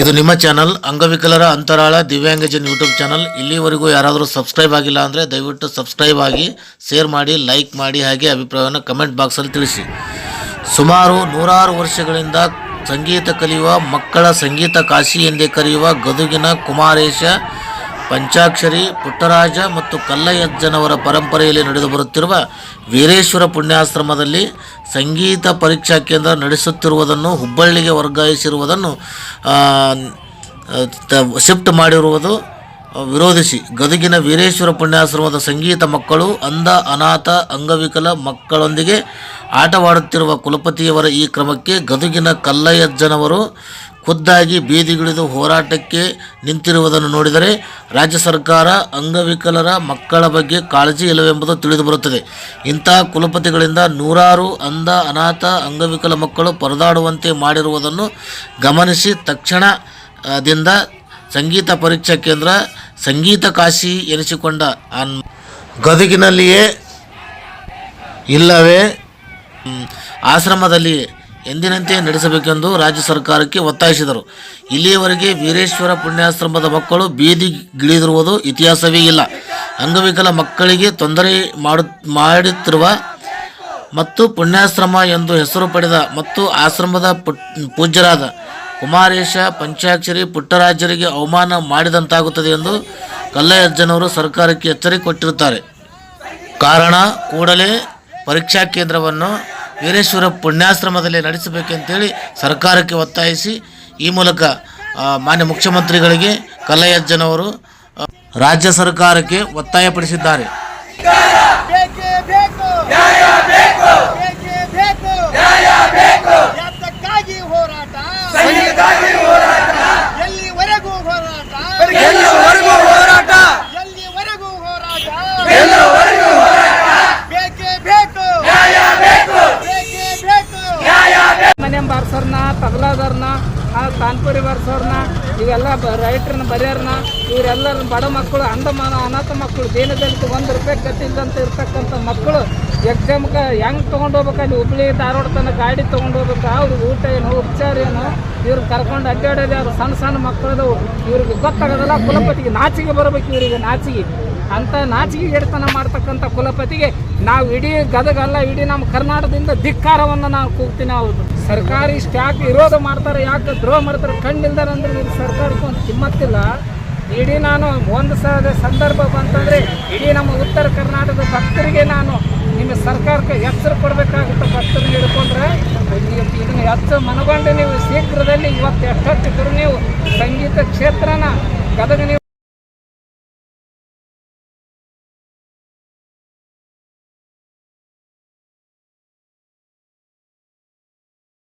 ಇದು ನಿಮ್ಮ ಚಾನಲ್ ಅಂಗವಿಕಲರ ಅಂತರಾಳ ದಿವ್ಯಾಂಗಜನ್ ಯೂಟ್ಯೂಬ್ ಚಾನಲ್ ಇಲ್ಲಿವರೆಗೂ ಯಾರಾದರೂ ಸಬ್ಸ್ಕ್ರೈಬ್ ಆಗಿಲ್ಲ ಅಂದರೆ ದಯವಿಟ್ಟು ಸಬ್ಸ್ಕ್ರೈಬ್ ಆಗಿ ಶೇರ್ ಮಾಡಿ ಲೈಕ್ ಮಾಡಿ ಹಾಗೆ ಅಭಿಪ್ರಾಯವನ್ನು ಕಮೆಂಟ್ ಬಾಕ್ಸಲ್ಲಿ ತಿಳಿಸಿ. ಸುಮಾರು ನೂರಾರು ವರ್ಷಗಳಿಂದ ಸಂಗೀತ ಕಲಿಯುವ, ಮಕ್ಕಳ ಸಂಗೀತ ಕಾಶಿ ಎಂದೇ ಕರೆಯುವ ಗದುಗಿನ ಕುಮಾರೇಶ, ಪಂಚಾಕ್ಷರಿ, ಪುಟ್ಟರಾಜ ಮತ್ತು ಕಲ್ಲಯ್ಯಜ್ಜನವರ ಪರಂಪರೆಯಲ್ಲಿ ನಡೆದು ಬರುತ್ತಿರುವ ವೀರೇಶ್ವರ ಪುಣ್ಯಾಶ್ರಮದಲ್ಲಿ ಸಂಗೀತ ಪರೀಕ್ಷಾ ಕೇಂದ್ರ ನಡೆಸುತ್ತಿರುವುದನ್ನು ಹುಬ್ಬಳ್ಳಿಗೆ ವರ್ಗಾಯಿಸಿರುವುದನ್ನು ಶಿಫ್ಟ್ ಮಾಡಿರುವುದು ವಿರೋಧಿಸಿ. ಗದಗಿನ ವೀರೇಶ್ವರ ಪುಣ್ಯಾಶ್ರಮದ ಸಂಗೀತ ಮಕ್ಕಳು, ಅಂಧ, ಅನಾಥ, ಅಂಗವಿಕಲ ಮಕ್ಕಳೊಂದಿಗೆ ಆಟವಾಡುತ್ತಿರುವ ಕುಲಪತಿಯವರ ಈ ಕ್ರಮಕ್ಕೆ ಗದುಗಿನ ಕಲ್ಲಯ್ಯಜ್ಜನವರು ಖುದ್ದಾಗಿ ಬೀದಿಗಿಳಿದು ಹೋರಾಟಕ್ಕೆ ನಿಂತಿರುವುದನ್ನು ನೋಡಿದರೆ ರಾಜ್ಯ ಸರ್ಕಾರ ಅಂಗವಿಕಲರ ಮಕ್ಕಳ ಬಗ್ಗೆ ಕಾಳಜಿ ಇಲ್ಲವೆಂಬುದು ತಿಳಿದುಬರುತ್ತದೆ. ಇಂತಹ ಕುಲಪತಿಗಳಿಂದ ನೂರಾರು ಅಂಧ, ಅನಾಥ, ಅಂಗವಿಕಲ ಮಕ್ಕಳು ಪರದಾಡುವಂತೆ ಮಾಡಿರುವುದನ್ನು ಗಮನಿಸಿ ತಕ್ಷಣದಿಂದ ದಿಂದ ಸಂಗೀತ ಪರೀಕ್ಷಾ ಕೇಂದ್ರ ಸಂಗೀತ ಕಾಶಿ ಎನಿಸಿಕೊಂಡ ಆ ಗದುಗಿನಲ್ಲಿಯೇ ಇಲ್ಲವೇ? ಆಶ್ರಮದಲ್ಲಿ ಎಂದಿನಂತೆ ನಡೆಸಬೇಕೆಂದು ರಾಜ್ಯ ಸರ್ಕಾರಕ್ಕೆ ಒತ್ತಾಯಿಸಿದರು. ಇಲ್ಲಿಯವರೆಗೆ ವೀರೇಶ್ವರ ಪುಣ್ಯಾಶ್ರಮದ ಮಕ್ಕಳು ಬೀದಿಗಿಳಿದಿರುವುದು ಇತಿಹಾಸವೇ ಇಲ್ಲ. ಅಂಗವಿಕಲ ಮಕ್ಕಳಿಗೆ ತೊಂದರೆ ಮಾಡು ಮಾಡುತ್ತಿರುವ ಮತ್ತು ಪುಣ್ಯಾಶ್ರಮ ಎಂದು ಹೆಸರು ಪಡೆದ ಮತ್ತು ಆಶ್ರಮದ ಪುಟ್ ಪೂಜ್ಯರಾದ ಕುಮಾರೇಶ ಪಂಚಾಕ್ಷರಿ ಪುಟ್ಟರಾಜರಿಗೆ ಅವಮಾನ ಮಾಡಿದಂತಾಗುತ್ತದೆ ಎಂದು ಕಲ್ಲಯ್ಯಜ್ಜನವರು ಸರ್ಕಾರಕ್ಕೆ ಎಚ್ಚರಿಕೆ ಕೊಟ್ಟಿರುತ್ತಾರೆ. ಕಾರಣ, ಕೂಡಲೇ ಪರೀಕ್ಷಾ ಕೇಂದ್ರವನ್ನು ವೀರೇಶ್ವರ ಪುಣ್ಯಾಶ್ರಮದಲ್ಲಿ ನಡೆಸಬೇಕಂತೇಳಿ ಸರ್ಕಾರಕ್ಕೆ ಒತ್ತಾಯಿಸಿ ಈ ಮೂಲಕ ಮಾನ್ಯ ಮುಖ್ಯಮಂತ್ರಿಗಳಿಗೆ ಕಲ್ಲಯ್ಯಜ್ಜನವರು ರಾಜ್ಯ ಸರ್ಕಾರಕ್ಕೆ ಒತ್ತಾಯಪಡಿಸಿದ್ದಾರೆ. ಮನೆ ಬಾರ್ಸೋರ್ನ ತಬಲಾದವ್ರನ್ನ ತಾನ್ಪುರಿ ಬಾರ್ಸೋರ್ನ, ಇವೆಲ್ಲ ರೈಟ್ರನ್ನ ಬರೆಯೋರ್ನ ಇವರೆಲ್ಲರ ಬಡ ಮಕ್ಕಳು ಅಂಡಮಾನ ಅನಾಥ ಮಕ್ಕಳು ದೇನದಲ್ಲಿ ಒಂದು ರೂಪಾಯಿ ಕಟ್ಟಿದ್ದಂತ ಇರ್ತಕ್ಕಂಥ ಮಕ್ಕಳು ಎಕ್ಸಾಮ್ಗೆ ಹೆಂಗೆ ತೊಗೊಂಡು ಹೋಗ್ಬೇಕಲ್ಲಿ ಹುಬ್ಳಿ, ಧಾರವಾಡ ತನಕ ಗಾಡಿ ತೊಗೊಂಡು ಹೋಗ್ಬೇಕು ಅವ್ರಿಗೆ ಊಟ ಏನು, ಉಪಚಾರ ಏನು, ಇವ್ರು ಕರ್ಕೊಂಡು ಅಡ್ಡಾಡೋದು ಯಾರು? ಸಣ್ಣ ಸಣ್ಣ ಮಕ್ಕಳದವು ಇವ್ರಿಗೆ ಗೊತ್ತಾಗೋದಲ್ಲ, ಕುಲಪತಿಗೆ ನಾಚಿಗೆ ಬರಬೇಕು ಇವರಿಗೆ ನಾಚಿಗೆ ಅಂತ ನಾಚಿಕೆ ಗೆಡತನ ಮಾಡ್ತಕ್ಕಂಥ ಕುಲಪತಿಗೆ ನಾವು ಇಡೀ ಗದಗಲ್ಲ, ಇಡೀ ನಮ್ಮ ಕರ್ನಾಟಕದಿಂದ ಧಿಕ್ಕಾರವನ್ನು ನಾವು ಕೂಗ್ತೀನಿ ಹೌದು. ಸರ್ಕಾರಿ ಇಷ್ಟು ಯಾಕೆ ವಿರೋಧ ಮಾಡ್ತಾರೆ, ಯಾಕೆ ದ್ರೋಹ ಮಾಡ್ತಾರೆ? ಕಣ್ಣಿಲ್ದಾರೆ ಅಂದ್ರೆ ಇದು ಸರ್ಕಾರಕ್ಕೆ ಒಂದು ಕಿಮ್ಮತ್ತಿಲ್ಲ. ಇಡೀ ನಾನು ಒಂದು ಸಲ ಸಂದರ್ಭ ಬಂತಂದ್ರೆ ಇಡೀ ನಮ್ಮ ಉತ್ತರ ಕರ್ನಾಟಕದ ಭಕ್ತರಿಗೆ ನಾನು ನಿಮ್ಮ ಸರ್ಕಾರಕ್ಕೆ ಹೆಸರು ಕೊಡಬೇಕಾಗುತ್ತೆ ಭಕ್ತರು ಹಿಡ್ಕೊಂಡ್ರೆ. ಇದನ್ನು ಹೆಚ್ಚು ಮನಗೊಂಡು ನೀವು ಶೀಘ್ರದಲ್ಲಿ ಇವತ್ತು ಎಷ್ಟೊತ್ತಿದ್ರು ನೀವು ಸಂಗೀತ ಕ್ಷೇತ್ರನ ಗದಗ